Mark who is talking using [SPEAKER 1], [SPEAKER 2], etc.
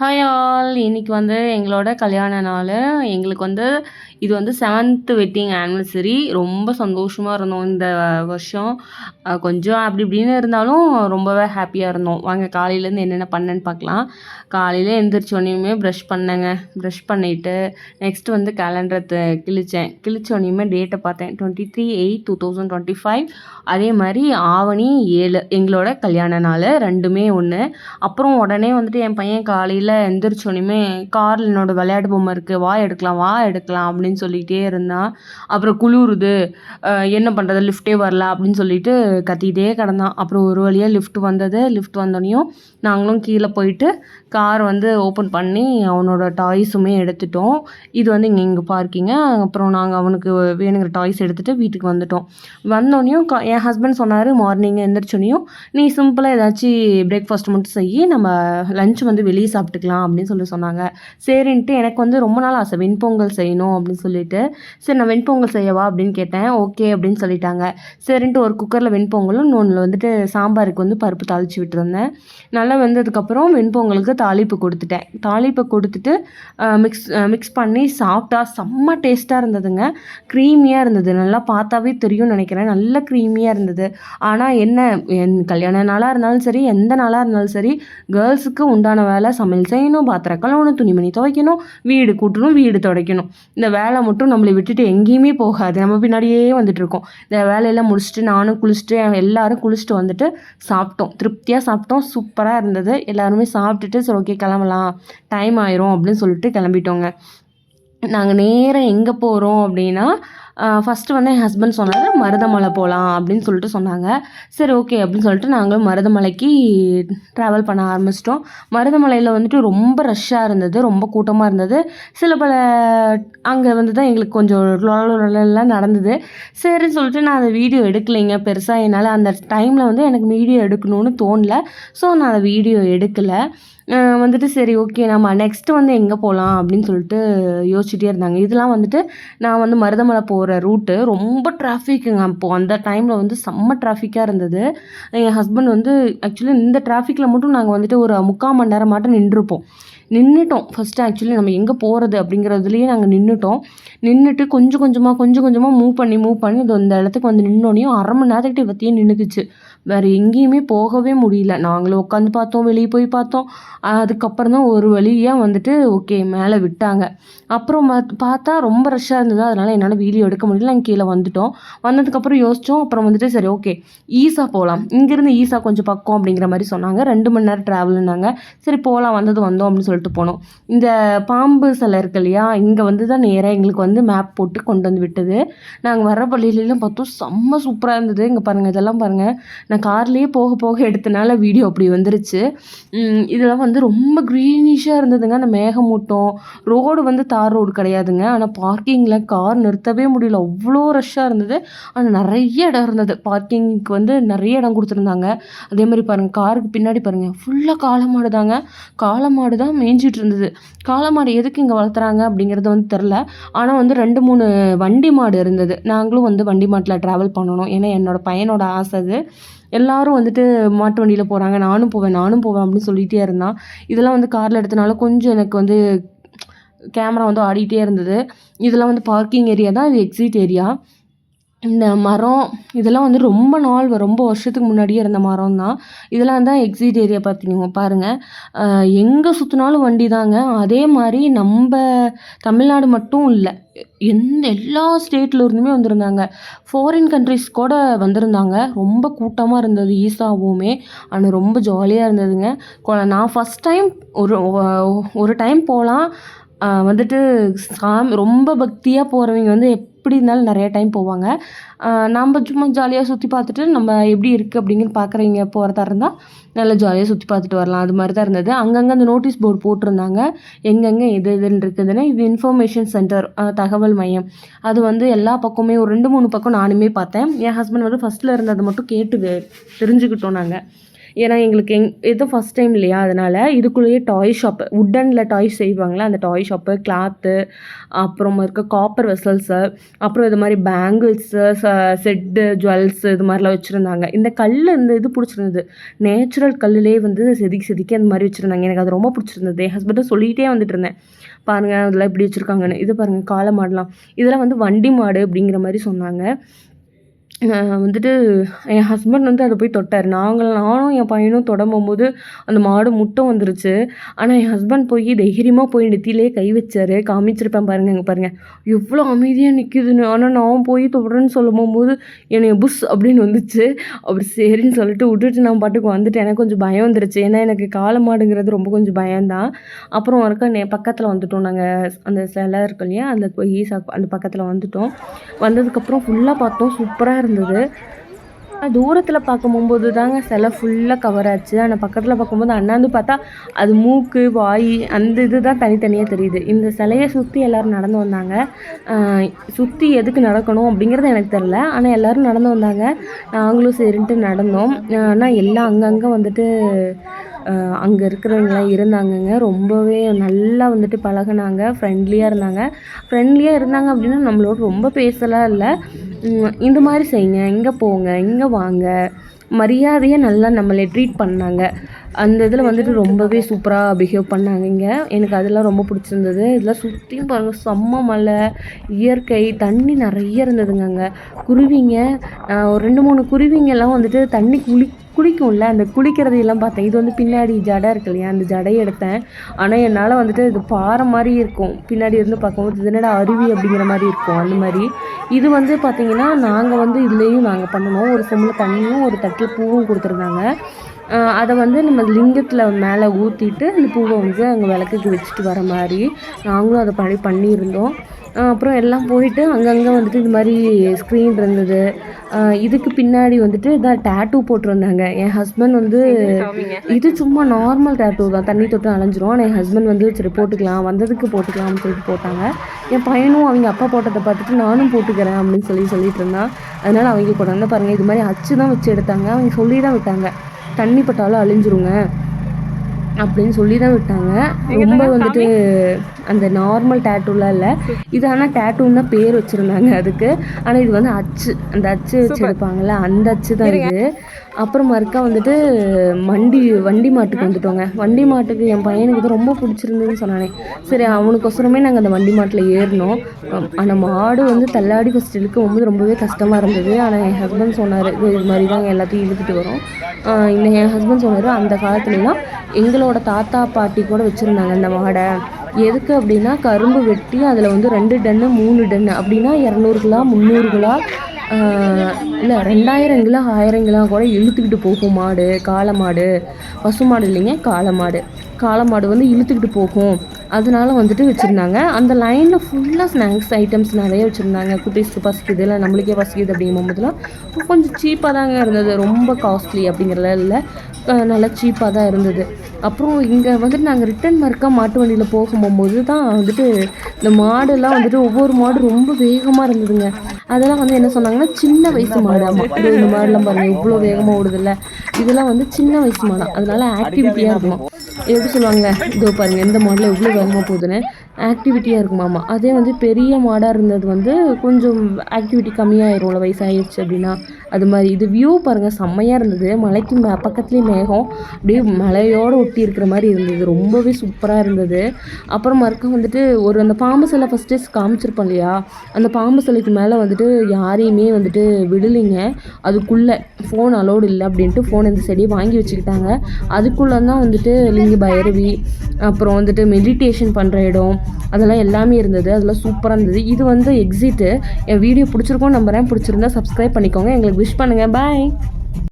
[SPEAKER 1] hi all இன்றைக்கி வந்து எங்களோட கல்யாண நாள் எங்களுக்கு வந்து இது வந்து செவன்த்து வெட்டிங் ஆனிவர்சரி ரொம்ப சந்தோஷமாக இருந்தோம் இந்த வருஷம் கொஞ்சம் அப்படி இப்படின்னு இருந்தாலும் ரொம்பவே ஹாப்பியாக இருந்தோம் வாங்க காலையிலேருந்து என்னென்ன பண்ணேன்னு பார்க்கலாம் காலையில் எழுந்திரிச்சோனையுமே ப்ரஷ் பண்ணேங்க ப்ரஷ் பண்ணிவிட்டு நெக்ஸ்ட் வந்து கேலண்டரை கிழித்தேன் கிழிச்சோனையுமே டேட்டை பார்த்தேன் twenty three eight two thousand twenty five அதே மாதிரி ஆவணி ஏழு எங்களோட கல்யாண நாள் ரெண்டுமே ஒன்று அப்புறம் உடனே வந்துட்டு என் பையன் காலையில் காலையில் எந்திரிச்சோனையுமே காரில் என்னோடய விளையாட்டு பொம்மை இருக்குது வா எடுக்கலாம் வா எடுக்கலாம் அப்படின்னு சொல்லிகிட்டே இருந்தான் அப்புறம் குளிருது என்ன பண்ணுறது லிஃப்ட்டே வரல அப்படின்னு சொல்லிட்டு கத்திக்கிட்டே கிடந்தான் அப்புறம் ஒரு வழியாக லிஃப்ட் வந்தது லிஃப்ட் வந்தோடனையும் நாங்களும் கீழே போயிட்டு கார் வந்து ஓப்பன் பண்ணி அவனோட டாய்ஸுமே எடுத்துட்டோம் இது வந்து இங்கே இங்கே பார்க்கிங்க அப்புறம் நாங்கள் அவனுக்கு வேணுங்கிற டாய்ஸ் எடுத்துகிட்டு வீட்டுக்கு வந்துட்டோம் வந்தோடனையும் க என் ஹஸ்பண்ட் சொன்னார் மார்னிங் எந்திரிச்சோனையும் நீ சிம்பிளாக ஏதாச்சும் பிரேக்ஃபாஸ்ட் மட்டும் செய்யி நம்ம லஞ்ச் வந்து வெளியே சாப்பிட்டுக்கலாம் அப்படின்னு சொல்லி சொன்னாங்க சரின்ட்டு எனக்கு வந்து ரொம்ப நாள் ஆசை வெண்பொங்கல் செய்யணும் அப்படின்னு சொல்லிட்டு சரி நான் வெண்பொங்கல் செய்யவா அப்படின்னு கேட்டேன் ஓகே அப்படின்னு சொல்லிட்டாங்க சரின்ட்டு ஒரு குக்கரில் வெண்பொங்கலும் இன்னொன்று வந்துட்டு சாம்பாருக்கு வந்து பருப்பு தாளித்து விட்டுருந்தேன் நல்லா வந்ததுக்கப்புறம் வெண்பொங்கலுக்கு தாளிப்பு கொடுத்துட்டேன் தாளிப்பு கொடுத்துட்டு மிக்ஸ் மிக்ஸ் பண்ணி சாப்பிட்டா செம்ம டேஸ்ட்டாக இருந்ததுங்க க்ரீமியாக இருந்தது நல்லா பார்த்தாவே தெரியும்னு நினைக்கிறேன் நல்ல க்ரீமியாக இருந்தது ஆனால் என்ன என் கல்யாண நாளாக இருந்தாலும் சரி எந்த நாளாக இருந்தாலும் சரி கேர்ள்ஸுக்கு உண்டான வேலை சமையல் செய்யணும் பாத்திரம் கழுவணும் துணிமணி துவைக்கணும் வீடு கூட்டணும் வீடு துடைக்கணும் இந்த வேலை மட்டும் நம்மளை விட்டுட்டு எங்கேயுமே போகாது நம்ம பின்னாடியே வந்துட்டு இருக்கோம் இந்த வேலையெல்லாம் முடிச்சுட்டு நானும் குளிச்சுட்டு எல்லோரும் குளிச்சுட்டு வந்துட்டு சாப்பிட்டோம் திருப்தியாக சாப்பிட்டோம் சூப்பராக இருந்தது எல்லாருமே சாப்பிட்டுட்டு சரி ஓகே கிளம்பலாம் டைம் ஆயிரும் அப்படின்னு சொல்லிட்டு கிளம்பிட்டோங்க நாங்கள் நேராக எங்கே போகிறோம் அப்படின்னா ஃபஸ்ட்டு வந்து என் ஹஸ்பண்ட் சொன்னார் மருதமலை போகலாம் அப்படின்னு சொல்லிட்டு சொன்னாங்க சரி ஓகே அப்படின்னு சொல்லிட்டு நாங்களும் மருதமலைக்கு ட்ராவல் பண்ண ஆரம்பிச்சிட்டோம் மருதமலையில் வந்துட்டு ரொம்ப ரஷ்ஷாக இருந்தது ரொம்ப கூட்டமாக இருந்தது சில பல அங்கே வந்து தான் எங்களுக்கு கொஞ்சம் நடந்தது சரின்னு சொல்லிட்டு நான் அதை வீடியோ எடுக்கலைங்க பெருசாக என்னால் அந்த டைமில் வந்து எனக்கு வீடியோ எடுக்கணும்னு தோணல ஸோ நான் அதை வீடியோ எடுக்கலை வந்துட்டு சரி ஓகே நம்ம நெக்ஸ்ட்டு வந்து எங்கே போகலாம் அப்படின்னு சொல்லிட்டு யோசிச்சுட்டே இருந்தாங்க இதெல்லாம் வந்துட்டு நான் வந்து மருதமலை போகிற போகிற ரூட்டு ரொம்ப டிராஃபிக்குங்க அப்போது அந்த டைமில் வந்து செம்ம டிராஃபிக்காக இருந்தது என் ஹஸ்பண்ட் வந்து ஆக்சுவலி இந்த டிராஃபிக்கில் மட்டும் நாங்கள் வந்துட்டு ஒரு முக்கால் மணி நேரம் மாட்டோம் நின்றுருப்போம் நின்றுட்டோம் ஃபஸ்ட்டு ஆக்சுவலி நம்ம எங்கே போகிறது அப்படிங்கிறதுலேயே நாங்கள் நின்றுட்டோம் நின்றுட்டு கொஞ்சம் கொஞ்சமாக கொஞ்சம் கொஞ்சமாக மூவ் பண்ணி மூவ் பண்ணி அது அந்த இடத்துக்கு வந்து நின்னோடனையும் அரை மணி நேரத்துக்கிட்டே பற்றியே நின்றுக்குச்சு வேறு எங்கேயுமே போகவே முடியல நாங்களும் உட்காந்து பார்த்தோம் வெளியே போய் பார்த்தோம் அதுக்கப்புறம் தான் ஒரு வழியாக வந்துட்டு ஓகே மேலே விட்டாங்க அப்புறம் பார்த்தா ரொம்ப ரஷ்ஷாக இருந்தது அதனால் என்னால் வீடியோ எடுக்க முடியல நாங்கள் கீழே வந்துட்டோம் வந்ததுக்கப்புறம் யோசித்தோம் அப்புறம் வந்துட்டு சரி ஓகே ஈஸா போகலாம் இங்கேருந்து ஈஸா கொஞ்சம் பக்கம் அப்படிங்கிற மாதிரி சொன்னாங்க ரெண்டு மணி நேரம் ட்ராவல்னாங்க சரி போகலாம் வந்தது வந்தோம் அப்படின்னு சொல்லிட்டு சொல்லிட்டு போனோம் இந்த பாம்பு சிலை இருக்கு இல்லையா இங்கே வந்து தான் நேராக எங்களுக்கு வந்து மேப் போட்டு கொண்டு வந்து விட்டது நாங்கள் வர பள்ளியிலலாம் பார்த்தோம் செம்ம சூப்பராக இருந்தது இங்கே பாருங்கள் இதெல்லாம் பாருங்கள் நான் கார்லேயே போக போக எடுத்தனால வீடியோ அப்படி வந்துருச்சு இதெல்லாம் வந்து ரொம்ப க்ரீனிஷாக இருந்ததுங்க அந்த மேகமூட்டம் ரோடு வந்து தார் ரோடு கிடையாதுங்க ஆனால் பார்க்கிங்கில் கார் நிறுத்தவே முடியல அவ்வளோ ரஷ்ஷாக இருந்தது ஆனால் நிறைய இடம் இருந்தது பார்க்கிங்க்கு வந்து நிறைய இடம் கொடுத்துருந்தாங்க அதே மாதிரி பாருங்கள் காருக்கு பின்னாடி பாருங்கள் ஃபுல்லாக காளை மாடு தாங்க காளை மாடு தான் மெயின் மேய்ஞ்சிட்டு இருந்தது காளை மாடு எதுக்கு இங்கே வளர்த்துறாங்க அப்படிங்கிறது வந்து தெரில ஆனால் வந்து ரெண்டு மூணு வண்டி மாடு இருந்தது நாங்களும் வந்து வண்டி மாட்டில் ட்ராவல் பண்ணணும் ஏன்னா என்னோடய பையனோட ஆசை அது எல்லாரும் வந்துட்டு மாட்டு வண்டியில் போகிறாங்க நானும் போவேன் நானும் போவேன் அப்படின்னு சொல்லிகிட்டே இருந்தான் இதெல்லாம் வந்து காரில் எடுத்தனால கொஞ்சம் எனக்கு வந்து கேமரா வந்து ஆடிக்கிட்டே இருந்தது இதெல்லாம் வந்து பார்க்கிங் ஏரியா தான் இது எக்ஸிட் ஏரியா இந்த மரம் இதெல்லாம் வந்து ரொம்ப நாள் ரொம்ப வருஷத்துக்கு முன்னாடியே இருந்த மரம் தான் இதெல்லாம் தான் எக்ஸிட் ஏரியா பார்த்தீங்க பாருங்கள் எங்கே சுற்றினாலும் வண்டி தாங்க அதே மாதிரி நம்ம தமிழ்நாடு மட்டும் இல்லை எந்த எல்லா இருந்துமே வந்திருந்தாங்க ஃபாரின் கண்ட்ரிஸ் கூட வந்திருந்தாங்க ரொம்ப கூட்டமாக இருந்தது ஈஸாகவுமே ஆனால் ரொம்ப ஜாலியாக இருந்ததுங்க நான் ஃபஸ்ட் டைம் ஒரு ஒரு டைம் போகலாம் வந்துட்டு சாமி ரொம்ப பக்தியாக போகிறவங்க வந்து எப்படி இருந்தாலும் நிறைய டைம் போவாங்க நம்ம சும்மா ஜாலியாக சுற்றி பார்த்துட்டு நம்ம எப்படி இருக்குது அப்படிங்கிற பார்க்குறவங்க போகிறதா இருந்தால் நல்லா ஜாலியாக சுற்றி பார்த்துட்டு வரலாம் அது மாதிரி தான் இருந்தது அங்கங்கே அந்த நோட்டீஸ் போர்டு போட்டிருந்தாங்க எங்கெங்கே எது எதுன்னு இருக்குதுன்னா இது இன்ஃபர்மேஷன் சென்டர் தகவல் மையம் அது வந்து எல்லா பக்கமே ஒரு ரெண்டு மூணு பக்கம் நானுமே பார்த்தேன் என் ஹஸ்பண்ட் வந்து ஃபஸ்ட்டில் இருந்ததை மட்டும் கேட்டு தெரிஞ்சுக்கிட்டோம் நாங்கள் ஏன்னா எங்களுக்கு எங் எதுவும் ஃபஸ்ட் டைம் இல்லையா அதனால் இதுக்குள்ளேயே டாய் ஷாப்பு உட்டனில் டாய் செய்வாங்களே அந்த டாய் ஷாப்பு கிளாத்து அப்புறமா இருக்க காப்பர் வெசல்ஸு அப்புறம் இது மாதிரி பேங்கிள்ஸு செட்டு ஜுவல்ஸ் இது மாதிரிலாம் வச்சுருந்தாங்க இந்த கல் இந்த இது பிடிச்சிருந்தது நேச்சுரல் கல்லுலேயே வந்து செதுக்கி செதுக்கி அந்த மாதிரி வச்சுருந்தாங்க எனக்கு அது ரொம்ப பிடிச்சிருந்தது என் ஹஸ்பண்டை சொல்லிகிட்டே வந்துட்டு இருந்தேன் பாருங்கள் அதெல்லாம் இப்படி வச்சுருக்காங்கன்னு இது பாருங்கள் காலை மாடலாம் இதெல்லாம் வந்து வண்டி மாடு அப்படிங்கிற மாதிரி சொன்னாங்க வந்துட்டு என் ஹஸ்பண்ட் வந்து அதை போய் தொட்டார் நாங்கள் நானும் என் பையனும் தொடங்கும் போது அந்த மாடு முட்டை வந்துருச்சு ஆனால் என் ஹஸ்பண்ட் போய் தைரியமாக போய் நெத்திலே கை வச்சார் காமிச்சிருப்பேன் பாருங்கள் எங்கள் பாருங்கள் எவ்வளோ அமைதியாக நிற்கிதுன்னு ஆனால் நான் போய் தொடரன்னு சொல்லும் போது என்னைய புஷ் அப்படின்னு வந்துச்சு அப்படி சரின்னு சொல்லிட்டு விட்டுட்டு நான் பாட்டுக்கு வந்துட்டு எனக்கு கொஞ்சம் பயம் வந்துருச்சு ஏன்னா எனக்கு காலை மாடுங்கிறது ரொம்ப கொஞ்சம் பயம்தான் அப்புறம் ஒருக்க நே பக்கத்தில் வந்துட்டோம் நாங்கள் அந்த சில இருக்கோம் இல்லையா அந்த ஈசா அந்த பக்கத்தில் வந்துட்டோம் வந்ததுக்கப்புறம் ஃபுல்லாக பார்த்தோம் சூப்பராக இருந்துச்சு இருந்தது தூரத்தில் பார்க்கும்போது தாங்க சிலை ஃபுல்லாக கவர் ஆச்சு ஆனால் பக்கத்தில் பார்க்கும்போது அண்ணாந்து பார்த்தா அது மூக்கு வாய் அந்த இது தான் தனித்தனியாக தெரியுது இந்த சிலையை சுற்றி எல்லோரும் நடந்து வந்தாங்க சுற்றி எதுக்கு நடக்கணும் அப்படிங்கிறது எனக்கு தெரில ஆனால் எல்லோரும் நடந்து வந்தாங்க நாங்களும் சரின்ட்டு நடந்தோம் ஆனால் எல்லாம் அங்கங்கே வந்துட்டு அங்கே இருக்கிறவங்களாம் இருந்தாங்கங்க ரொம்பவே நல்லா வந்துட்டு பழகினாங்க ஃப்ரெண்ட்லியாக இருந்தாங்க ஃப்ரெண்ட்லியாக இருந்தாங்க அப்படின்னா நம்மளோட ரொம்ப பேசலாம் இல்லை இந்த மாதிரி செய்யுங்க இங்கே போங்க இங்கே வாங்க மரியாதையை நல்லா நம்மளை ட்ரீட் பண்ணாங்க அந்த இதில் வந்துட்டு ரொம்பவே சூப்பராக பிஹேவ் பண்ணாங்க இங்கே எனக்கு அதெல்லாம் ரொம்ப பிடிச்சிருந்தது இதெல்லாம் சுற்றியும் பாருங்கள் செம்ம மலை இயற்கை தண்ணி நிறைய இருந்ததுங்க அங்கே குருவிங்க ஒரு ரெண்டு மூணு குருவிங்கெல்லாம் வந்துட்டு தண்ணி குளி குளிக்கும்ல அந்த குளிக்கிறது எல்லாம் பார்த்தேன் இது வந்து பின்னாடி ஜடை இருக்கு இல்லையா அந்த ஜடை எடுத்தேன் ஆனால் என்னால் வந்துட்டு இது பாறை மாதிரி இருக்கும் பின்னாடி இருந்து பார்க்கும்போது என்னடா அருவி அப்படிங்கிற மாதிரி இருக்கும் அந்த மாதிரி இது வந்து பார்த்திங்கன்னா நாங்கள் வந்து இதுலேயும் நாங்கள் பண்ணணும் ஒரு செம்மில் தண்ணியும் ஒரு தட்டில் பூவும் கொடுத்துருந்தாங்க அதை வந்து நம்ம லிங்கத்தில் மேலே ஊற்றிட்டு அந்த பூவை வந்து அங்கே விளக்குக்கு வச்சுட்டு வர மாதிரி நாங்களும் அதை பண்ணி பண்ணியிருந்தோம் அப்புறம் எல்லாம் போயிட்டு அங்கங்கே வந்துட்டு இது மாதிரி ஸ்க்ரீன் இருந்தது இதுக்கு பின்னாடி வந்துட்டு இதான் டேட்டூ போட்டிருந்தாங்க என் ஹஸ்பண்ட் வந்து இது சும்மா நார்மல் டேட்டூ தான் தண்ணி தொட்டு அலைஞ்சிரும் ஆனால் என் ஹஸ்பண்ட் வந்து சரி போட்டுக்கலாம் வந்ததுக்கு போட்டுக்கலாம்னு சொல்லிட்டு போட்டாங்க என் பையனும் அவங்க அப்பா போட்டதை பார்த்துட்டு நானும் போட்டுக்கிறேன் அப்படின்னு சொல்லி சொல்லிட்டு இருந்தான் அதனால் அவங்க போட்டாங்க பாருங்கள் இது மாதிரி அச்சு தான் வச்சு எடுத்தாங்க அவங்க சொல்லி தான் விட்டாங்க தண்ணி பட்டாலும் அழிஞ்சிருங்க அப்படின்னு சொல்லி தான் விட்டாங்க ரொம்ப வந்துட்டு அந்த நார்மல் டேட்டூலாம் இல்லை இது ஆனால் டேட்டூன்னு பேர் வச்சுருந்தாங்க அதுக்கு ஆனால் இது வந்து அச்சு அந்த அச்சு வச்சு அந்த அச்சு தான் இது அப்புறம் மறுக்கா வந்துட்டு வண்டி வண்டி மாட்டுக்கு வந்துட்டோங்க வண்டி மாட்டுக்கு என் பையனுக்கு ரொம்ப பிடிச்சிருந்ததுன்னு சொன்னானே சரி அவனுக்கொசரமே நாங்கள் அந்த வண்டி மாட்டில் ஏறினோம் அந்த மாடு வந்து தள்ளாடி ஃபஸ்ட் இழுக்கும்போது ரொம்பவே கஷ்டமாக இருந்தது ஆனால் என் ஹஸ்பண்ட் சொன்னார் இது மாதிரி தான் எல்லாத்தையும் இழுத்துட்டு வரும் இந்த என் ஹஸ்பண்ட் சொன்னார் அந்த காலத்துலலாம் எங்களோட தாத்தா பாட்டி கூட வச்சுருந்தாங்க அந்த மாடை எதுக்கு அப்படின்னா கரும்பு வெட்டி அதில் வந்து ரெண்டு டன்னு மூணு டன்னு அப்படின்னா இரநூறு கிலோ முந்நூறு கிலோ இல்லை ரெண்டாயிரம் கிலோ ஆயிரம் கிலோ கூட இழுத்துக்கிட்டு போகும் மாடு காளை மாடு பசு மாடு இல்லைங்க காளை மாடு காளை மாடு வந்து இழுத்துக்கிட்டு போகும் அதனால வந்துட்டு வச்சுருந்தாங்க அந்த லைனில் ஃபுல்லாக ஸ்நாக்ஸ் ஐட்டம்ஸ் நிறைய வச்சுருந்தாங்க குட்டிஸ்க்கு பசிக்குது இல்லை நம்மளுக்கே பசிக்குது அப்படிங்கும் போதெல்லாம் கொஞ்சம் சீப்பாக தாங்க இருந்தது ரொம்ப காஸ்ட்லி அப்படிங்கிறத இல்லை நல்லா சீப்பாக தான் இருந்தது அப்புறம் இங்கே வந்துட்டு நாங்கள் ரிட்டன் மறுக்காக மாட்டு வண்டியில் போகும்போது தான் வந்துட்டு இந்த மாடெல்லாம் வந்துட்டு ஒவ்வொரு மாடு ரொம்ப வேகமாக இருந்ததுங்க அதெல்லாம் வந்து என்ன சொன்னாங்கன்னா சின்ன வயசு மாடு ஆமாம் இந்த மாதிரிலாம் பாருங்க இவ்வளோ வேகமாக ஓடுதில்ல இதெல்லாம் வந்து சின்ன வயசு மாடல் அதனால ஆக்டிவிட்டியாக இருக்கும் எப்படி சொல்லுவாங்க இதோ பாருங்கள் எந்த மாடலில் எவ்வளோ வேகமாக போகுதுன்னு ஆக்டிவிட்டியாக இருக்குமாமா அதே வந்து பெரிய மாடாக இருந்தது வந்து கொஞ்சம் ஆக்டிவிட்டி இவ்வளோ வயசாகிடுச்சு அப்படின்னா அது மாதிரி இது வியூ பாருங்கள் செம்மையாக இருந்தது மலைக்கு மே பக்கத்துலேயே மேகம் அப்படியே மலையோடு ஒட்டி இருக்கிற மாதிரி இருந்தது ரொம்பவே சூப்பராக இருந்தது அப்புறம் மறுக்க வந்துட்டு ஒரு அந்த பாம்பு சிலை ஃபஸ்ட்டு காமிச்சிருப்போம் இல்லையா அந்த பாம்பு சிலைக்கு மேலே வந்துட்டு யாரையுமே வந்துட்டு விடலைங்க அதுக்குள்ளே ஃபோன் அலோடு இல்லை அப்படின்ட்டு ஃபோன் இந்த செடி வாங்கி வச்சுக்கிட்டாங்க அதுக்குள்ளே தான் வந்துட்டு லிங்க பைரவி அப்புறம் வந்துட்டு மெடிடேஷன் பண்ணுற இடம் அதெல்லாம் எல்லாமே இருந்தது அதெல்லாம் சூப்பராக இருந்தது இது வந்து எக்ஸிட்டு என் வீடியோ பிடிச்சிருக்கோம் நம்புகிறேன் பிடிச்சிருந்தா சப்ஸ்கிரைப் பண்ணிக்கோங்க எங்களுக்கு விஷ் பண்ணுங்கள் பாய்